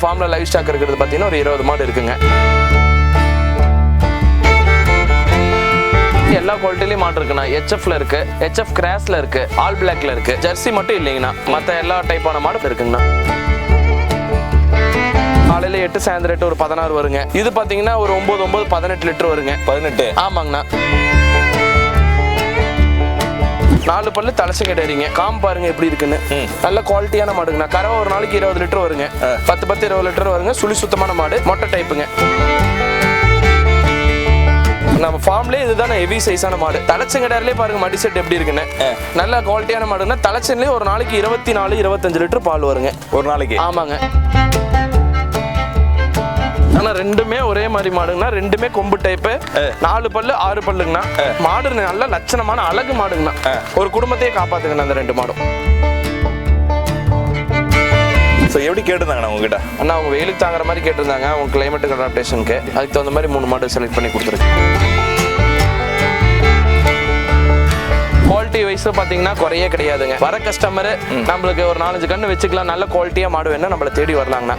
நம்ம ஃபார்ம்ல live stock இருக்கிறது பார்த்தீங்கன்னா ஒரு இருபது மாடு இருக்குங்க. எல்லா குவாலிட்டிலையும் மாடு இருக்குண்ணா. ஹெச்எஃப்ல இருக்கு. ஹெச்எஃப் கிராஸ்ல இருக்கு. ஆல் பிளாக்ல இருக்கு. ஜெர்சி மட்டும் இல்லைங்கண்ணா. மற்ற எல்லா டைப்பான மாடு இருக்குங்கண்ணா. காலையில எட்டு சாயந்தரம் எட்டு ஒரு பதினாறு வருங்க. இது பாத்தீங்கன்னா ஒரு ஒன்பது ஒன்பது பதினெட்டு லிட்டர் வருங்க. பதினெட்டு. ஆமாங்கண்ணா. நாலு பல்லு தலைச்சங்கடறிங்க காம் பாருங்க எப்படி இருக்குன்னு. நல்ல குவாலிட்டியான மாடுங்கண்ணா கறவை ஒரு நாளைக்கு இருபது லிட்டர் வருங்க. பத்து பத்து இருபது லிட்டர் வருங்க. சுழி சுத்தமான மாடு. மொட்டை டைப்புங்க நம்ம ஃபார்ம்லயே இதுதானே ஹெவி சைஸான மாடு. தலைச்சங்கடர்லயே பாருங்க மடி செட் எப்படி இருக்குன்னு. நல்ல குவாலிட்டியான மாடுன்னா தலைச்சன்லயே ஒரு நாளைக்கு இருபத்தி நாலு இருபத்தஞ்சு லிட்டர் பால் வருங்க. ஒரு நாளைக்கு? ஆமாங்க. ஆனா ரெண்டுமே ஒரே மாதிரி மாடுங்கண்ணா. ரெண்டுமே கொம்பு டைப்பு நாலு பல்லு ஆறு பல்லுங்கண்ணா. மாடு நல்ல லட்சணமான அழகு மாடுங்கண்ணா. ஒரு குடும்பத்தையே காப்பாத்துங்கண்ணா அந்த ரெண்டு மாடும். ஸோ எப்படி கேட்டிருந்தாங்கண்ணா உங்ககிட்ட? அண்ணா அவங்க வெயிலுக்கு தாங்குற மாதிரி கேட்டிருந்தாங்க. அவங்க கிளைமேட்டுக்கு அடாப்டேஷனுக்கு அதுக்கு தகுந்த மாதிரி மூணு மாடு செலக்ட் பண்ணி கொடுத்துருக்கு குவாலிட்டி வைஸ் பார்த்தீங்கன்னா குறையே கிடையாதுங்க. வர கஸ்டமர் நம்மளுக்கு ஒரு நாலஞ்சு கன்று வச்சுக்கலாம். நல்ல குவாலிட்டியாக மாடு வேணும் நம்மளை தேடி வரலாங்கண்ணா.